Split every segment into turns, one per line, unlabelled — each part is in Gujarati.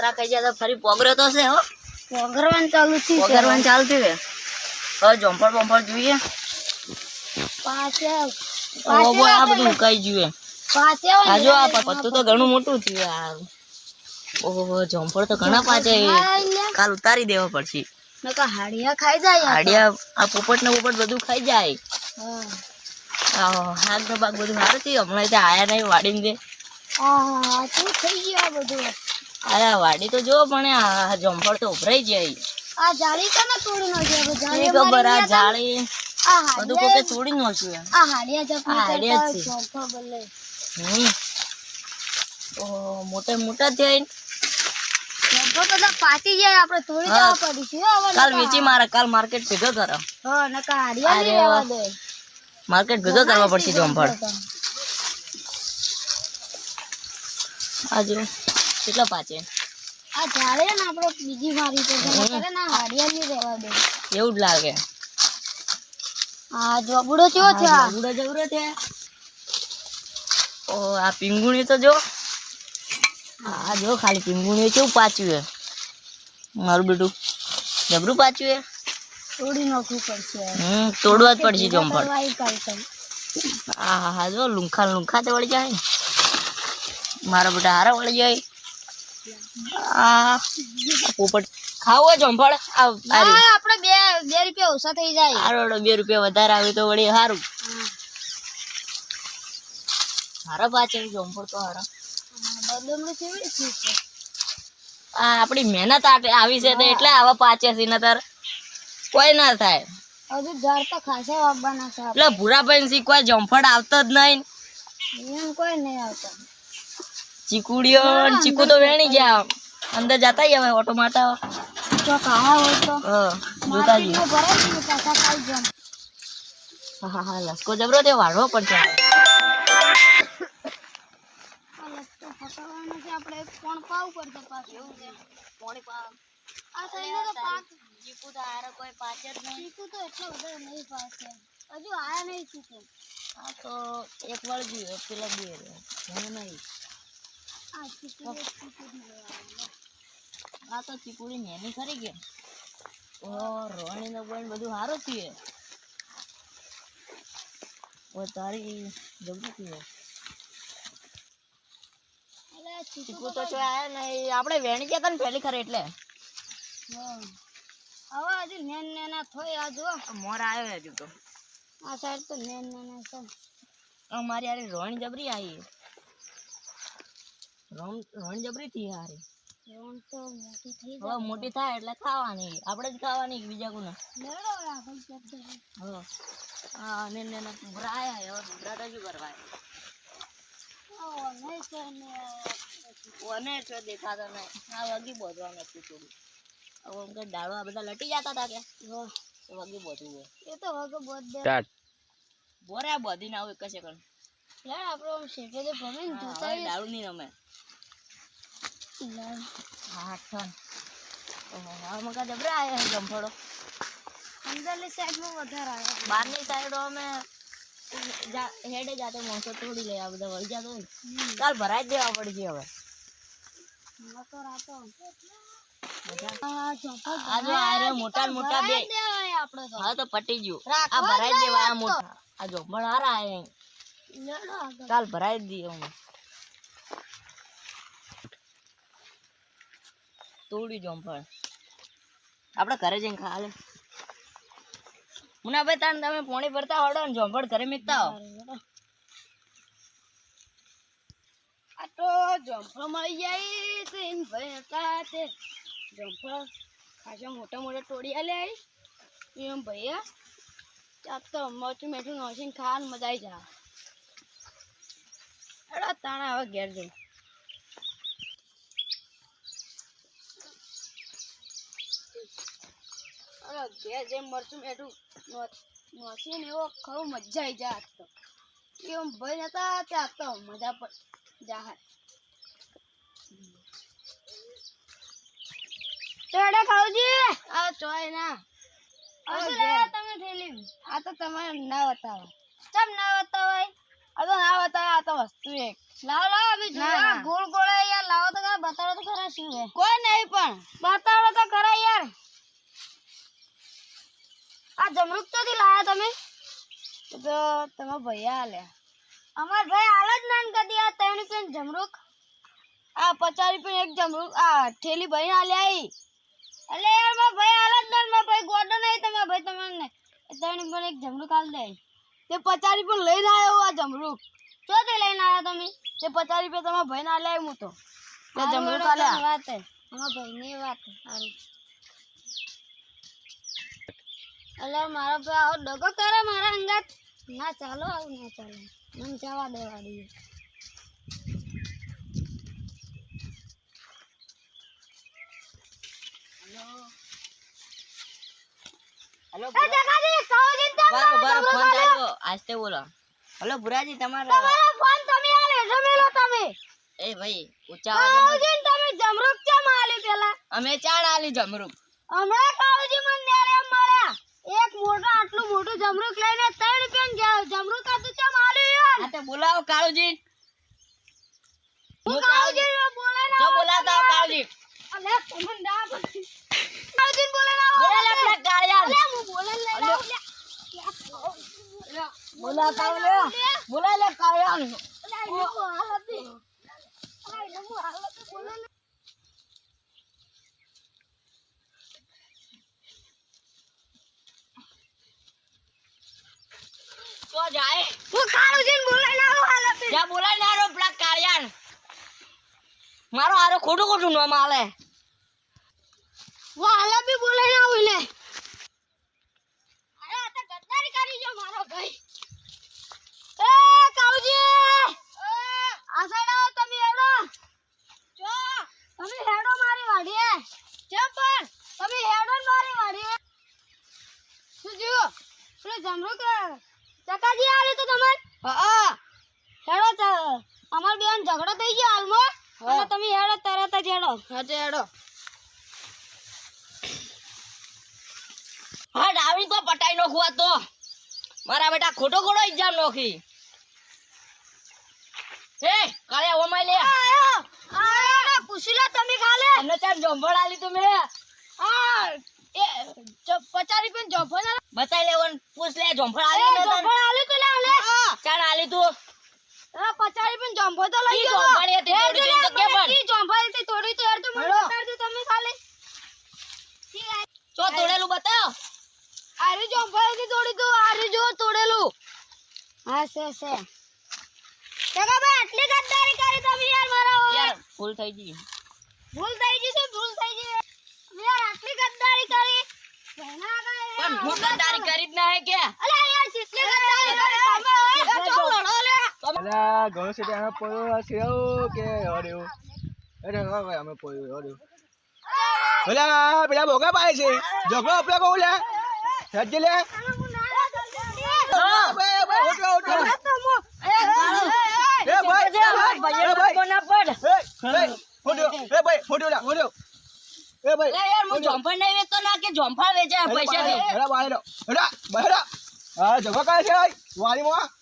હરગુડો કાતરા જાય તો ફરી પોગરો તો છે હો.
પોગરવાન ચાલુ છે
પોગરવાનું ચાલતું છે. હવે જમ્પર બમ્પર જોઈએ.
પાછળ
બોલ આ બધું કઈ જોઈએ
પાછળ
આ જો આ પત્તું તો ઘણું મોટું થયું આ. ઓહો જમ્પર તો ઘણા પાછે કાલ ઉતારી દેવો પડશે.
નકા હાડિયા ખાઈ જાય
હાડિયા આ પોપટ ને પોપટ બધું ખાઈ જાય.
હા.
હાગ નો ભાગ બધું સારું થયું. હમણાં ત્યાં આયા નહીં વાડીને દે
આ શું થઈ ગયું આ બધું.
આ વાડી તો જો પણ આ જમ્પર તો ઉભરાઈ જાય
આ જાળી કને તોડી નાખી? જાળી
ખબર આ જાળી
આ
બધું કોકે તોડી નાખ્યું
આ હાડિયા જપની
આ હાડિયા છે.
બદલે.
હમ. ઓ મોટા મોટા થઈ
ચોખ્ખો બધા પાટી જાય આપણે તોડી. જવા પડીશું હવે
કાલ વેચી મારે કાલ માર્કેટ ભેગો કરો.
હા નકા હાડિયા લઈ
લેવા
દે.
માર્કેટ ભેગો કરવા પડશે જમફળ આ જો. કેટલા પાચે?
આ ઝાડે ને આપણે બીજી મારી તો. કરે ને હાડિયા નહીં રહેવા દે.
એવું જ લાગે.
આ જોબડો કેવો છે? આ
જબરો છે. ઓ આ પિંગુણી તો જો. આ જો ખાલી પિંગુણી કેવું પાચ્યું છે? મારું બેટું જબરું પાચ્યું છે?
તોડી નાખવું પડશે.
હમ તોડવા જ પડશે
કાઢશે.
આ હા હા જો લુંખા લુંખા તો વળી જાય મારા બેટા હારા વળી જાય. આ આ પોપટ ખાવો જમ્પળ આ
આપણે બે બે રૂપિયા ઓછા થઈ જાય.
હારો બે રૂપિયા વધારે આવે તો વળી સારું હારા પાછે જમ્પળ તો હારા.
બદામનું કેવી રીતે છે.
આ આપણી મહેનત આવી છે તો એટલે આવા પાચે છે નતર કોઈ ના થાય.
હજુ ઝાડ તો ખાસા વાવવાના છે
એટલે ભૂરાભાઈ શીખવા જમફળ આવતો જ નહીં.
કોઈ નહીં આવતા.
ચીકુડીઓ ચીકુ તો વેણી ગયા. અંદર જતા જ હવે ઓટો મારતા
જો કાળા હોય તો.
હા, જોતા જઈએ
જાય
હા હા હા લસકો જબરો તે વાળવો પડશે
આ લગતો છે આપણે કોણ પાવું પડશે પાછું. એવું છે.
પાવ
આ તો પાક.
ચીકુ તો હારે કોઈ પાચે જ નહીં.
ચીકુ તો એટલો બધો નહીં પાકે. હજુ આયા નહીં ચીકુ.
આ તો એક વાર ગયું પેલા બે નહીં.
આ
તો ચીકુડી નેની ખરી કે? ઓ રોણી નો બોઈન બધું સારું છે ઓ તારી જબરું થયું
ચીકુ
તો જો આયા ને આપણે વેણી ગયા ને પહેલી ખરે એટલે.
હવે હજુ નેન નેના થોય આ જો
મોર આવ્યો હજુ તો.
આ સાઈડ તો નેન નેના છે.
અમારી આરે રોણી જબરી આવી રોણ રોણ જબરી થી હારી.
રોણ તો મોટી થઈ
હવે મોટી થાય એટલે ખાવાની. આપણે જ ખાવાની બીજા કોને
જાય હવે
હા અને ને ને ભરાય આયા હવે ભૂરા શું કરવા ઓને દેખાતો નહીં. આ વગી બોધવા નથી થોડું. હવે એમ કે દાળવા બધા લટી જતા હતા કે? વગી બોધવું હોય
એ તો વગર બોધ દે
બોરા બોધી ના હોય કશે કણ
લેડ આપણે શેકે દે ભમે ને જોતા
નહીં રમે. હા હવે મકા જબરા આયા છે
અંદરની સાઈડમાં વધારે આવે
બહારની સાઈડ અમે હેડે જાતે મોસો તોડી લે આ બધા વળી જાતો હોય કાલ ભરાઈ જ દેવા પડશે હવે. મોટા મોટા બે. હા તો પટી ગયું. આ ભરાઈ દેવા મોટા. આ જોમણ હારા કાલ ભરાઈ દઈએ દઈએ અમે તોડ્યું જોમફળ આપણે ઘરે જઈને ખા લે મુનાભાઈ, તાન તમે પોણી ભરતા હડો ને જોંભળ ઘરે મેકતા
આ તો જંફળ મળી જાય તો એમ ભાઈ હતા તે જંફળ ખાસા મોટા મોટા તોડી લે આવી એમ ભૈયા ચાપ તો મરચું મેઠું નોસીને ખાવાનું મજા આવી જાય. એડા તાણા હવે ઘેર જઈ ઘેર જઈ મરચું નોસી ને એવો ખરું મજા આવી જાય આજ તો. એમ ભાઈ નતા ત્યાં તો મજા પર જાહે ચડે ખાવજી આ ચોય ના. તમે થેલી આ તો તમારે ના બતાવો. ચમ ના બતાવાય?
આ તો ના બતાવે આ તો વસ્તુ એક.
લાવો લાવો ગોળ ગોળ યાર લાવો તો બતાવો તો ખરા શું
કોઈ નહીં પણ.
બતાડો તો ખરા યાર આ જમરૂક તો તમે?
તો તમે ભૈયા આલ્યા
અમાર ભાઈ હાલ જ નાન કદી આ ત્રણ પેન જમરૂક.
આ પચાસ રૂપિયા એક જમરૂક આ ઠેલી ભાઈ આલ્યા ઈ
એટલે યાર મારા ભાઈ હાલ જ નાન મારા ભાઈ ગોડો નહીં તમે ભાઈ તમને ત્રણ પેન એક જમરૂક હાલ દે.
તે પચાસ રૂપિયા લઈને આવ્યો આ જમરૂક.
ચોથી લઈને આવ્યા તમે?
તે પચાસ રૂપિયા તમારા ભાઈને આલ્યા હું તો. જમરૂક આલ્યા.
વાત હે અમારા ભાઈની વાત હે. હારું એટલે મારો ભાઈ આવો ડગો કરે મારા અંગાત. ના ચાલો આવું ના ચાલો. મને જવા દેવા દઈએ
હેલો.
એ જગાજી સાવજી
બારો બારો ફોન ચાલ્યો. આસ્તે બોલો. હેલો ભુરાજી તમારો
ફોન તમે આ લેજો મેલો તમે.
એ ભાઈ ઊંચા
તમે જમરૂક ચા માલી પેલા?
અમે ચાણ આલી જમરૂક.
હમણાં કાળુજી મને નેળે મળ્યા એક મોટો આટલું મોટું જમરૂક લઈને ત્રણ પેન જમરૂક આતું ચમ માલ્યું યાર
આ તો બોલાવો કાળુજી.
હું કાળુજી
કાળુજી.
બોલે ના
તો બોલાતા આવો કાળુજી.
અલે તમને ના કાળુજી બોલે ના
બોલે લે પેલા કાળિયા
અલે હું બોલે લઈ લે
બોલાતા આવો લે બોલા લે કાળિયા
અલે હું હાલતી. અલે હું હાલતી બોલે લે.
તો જાય
હું કાળુજી બોલે ના હાલત
જા બોલાય ને હારો પેલા કાળિયાન મારો હારો ખોટું ખોટું નામ આલે
હું હાલત બી બોલે ના હોય લે અરે આ તો ગદ્દારી કરી જો મારો ભાઈ એ કાળુજી આ સાઈડ આવો તમે હેડો જો તમે હેડો મારી વાડીએ કેમ પણ તમે હેડો ને મારી વાડીએ શું જીવો પેલું જમરૂક ચકાજી આલે તો તમારે
હા
હેડો ત- અમાર બેન ઝઘડો થઈ ગયો હાલમાં અને તમે હેડો તરત જ હેડો
હા તે હેડો
હા ડાવી તો પટાઈ નોખવા તો. મારા બેટા ખોટો ખોટો ઇજામ નોખી. હે કાળિયા ઓમાઈ લે.
આયો આયો પૂછી લો તમે કાલે.
અમને ચાર જંભળ આલી તમે
હા એ પચાસ રૂપિયા જફો ના
બતાઈ લેવન પૂછ લે જંભળ
એ
આલી ને
જંભળ આલી તો લે
ચાલ આલી તું.
પચાસ રૂપિયા જંફો તો લઈ ગયો.
જંભળ હતી થોડી તો કે પણ
ઈ જંભળ હતી થોડી તો યાર તો મને બતાડજો તમે ખાલે.
ચો તોડેલું બતાવ.
આરી જો હતી તોડી દો આરે જો તોડેલું.
હા સે સે કાકા ભાઈ આટલી ગદ્દારી કરી તમે યાર મારા.
યાર ભૂલ થઈ ગઈ.
ભૂલ થઈ ગઈ છે ભૂલ થઈ ગઈ. તમે યાર આટલી ગદ્દારી કરી.
પણ હું ગદ્દારી કરી જ ના હે કે
અલે યાર કેટલી ગદ્દારી કરી. તમે ઓય.
તો લડો લે.
અલા ઘણો છે અમે પોયો છે એવું કે હર્યું અરે હા ભાઈ અમે પોયો હર્યું પેલા પેલા ભોગા પાય છે. ઝઘડો આપણે કહું લે. સજ્જ લે.
હા.
ભાઈ ભાઈ ઉઠો. ઉઠો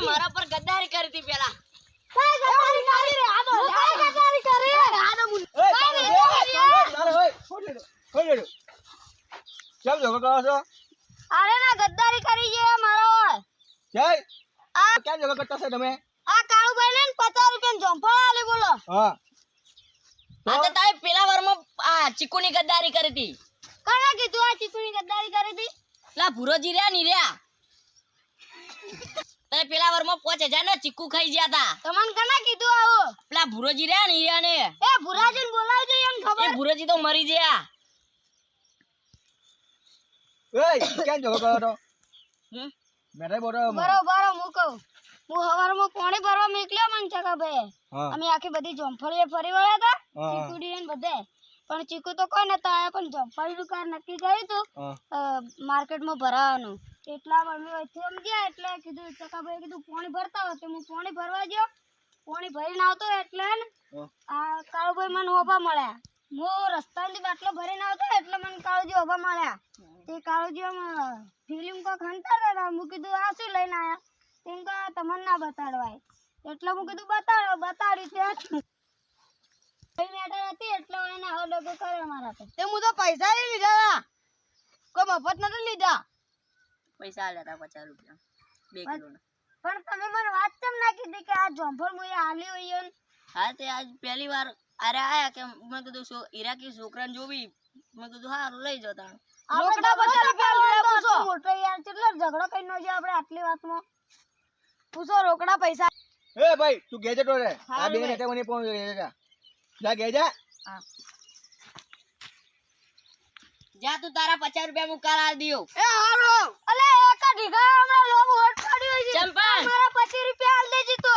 મારા
પર ગદ્દારી કરી હતી પેલા
ગદ્દારી કરી રે આ તો ગદ્દારી કરી આ તો
કેમ જો કરો છો?
અરે ના ગદ્દારી કરી છે મારો
જય?
આ
કેમ જો કરતા છો તમે?
આ કાળુભાઈ ને 50 રૂપિયા જંફળ આલી બોલો.
હા.
આ તો તારે પેલા વારમાં આ ચીકુની ગદ્દારી કરી હતી.
કોણે કીધું આ ચીકુની ગદ્દારી કરી હતી?
પેલા ભુરોજી રહ્યા ની રહ્યા. તમે પેલા વારમાં પાંચ હજાર ને ચીકુ ખાઈ ગયા તા.
તમને કોણે કીધું આવું?
પેલા ભુરોજી રહ્યા ને રહ્યા ને
એ ભુરાજીને બોલાવજો એમ
એ ભુરોજી તો મરી ગયા.
એ કેમ જો કરો
હમ?
મેરે બોરો
બરોબર હું કહું. હું હવારમાં પાણી ભરવા નીકળ્યો મને ચકા
ભાઈ.
અમે આખી બધી જોમફળીએ ફરી વળ્યા હતા ચીકુડી ને બધે. પણ ચીકુ તો કોઈ નતા આયા પણ જોમફળીનું કાર નક્કી કર્યું હતું માર્કેટમાં ભરાવાનું. એટલા અમે તેમ સમજ્યા એટલે કીધું ચકાભાઈ કીધું પાણી ભરતા હોય તો હું પાણી ભરવા ગયો પાણી ભરીને આવતો એટલે. આ કાળુભાઈ મને ઓભા મળ્યા. હું રસ્તાથી બાટલો ભરીને આવતો એટલે મને કાળુજી ઓભા મળ્યા. તે કાળુજી ફિલ્મ કોક હંતાડતા હતા હું કીધું આ શું લઈને આવ્યા તેમ કે તમને ના બતાડવાય. એટલે હું કીધું બતાડો બતાડ્યું તે કઈ મેટર હતી એટલે એને આવો ડગો કર્યો મારા પર.
તે હું તો પૈસા લઈ લીધા હતા. કોઈ મફત નથી લીધા.
પૈસા આલ્યા હતા પચાસ રૂપિયા બે કિલોના.
પણ તમે મને વાત કેમ ના કીધી કે આ જોંભળ મુએ આલી હોય ને
હા તે આજ પહેલી વાર અરે આયા કે મેં કીધું છો ઈરાકી છોકરાને જોવી. મેં કીધું હા લઈ જાઓ તાણ.
રોકડા પચાસ રૂપિયા પૂછો.
મોટો યાર કેટલો ઝઘડો કરી નો આપણે આટલી વાતમાં?
પૂછો રોકડા પૈસા.
એ ભાઈ તું ઘેર જતો આ બે
ભાઈ.
મને ફોન કરી જા. જા ઘેર જા
જા તું તારા પચાસ રૂપિયા મુકાલ કાલ આલ દિયો.
એ હારો.
અલે ઢીગા હમણાં લોબ હોટ કાઢ્યો છે.
ચંપા!
મારા 25 રૂપિયા આલ દેજી તો.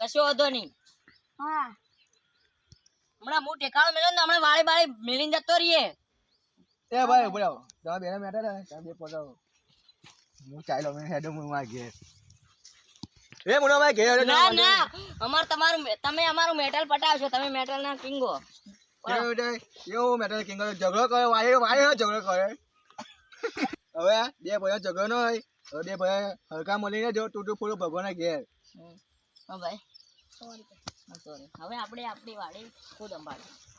કશો વાંધો નહીં.
હા.
હમણાં હું ઠેકાણો મેળ્યો ને હમણાં વાળી વાળી મેલીને જતો રહીએ.
એ ભાઈ બોલાવો તમે બેને મેટા રે તમે બે પોતાવો હું ચાલ્યો મેં હેડો હું માર ઘેર. એ મુનો ભાઈ ઘેર
ના ના. અમાર તમારું તમે અમારું મેટલ પટાવશો તમે મેટલ ના કિંગો
એવું મેટર કિંગ? ઝઘડો કર્યો? વાય વાય ઝઘડો કરે હવે બે ભાઈઓ ઝઘડો ન હોય. બે ભાઈ હલકા મળીને જો તૂટું ફૂટું ભગવાન ઘેર.
હા ભાઈ. સોરી. હવે આપણે આપણી વાડી ખુદ સંભાળી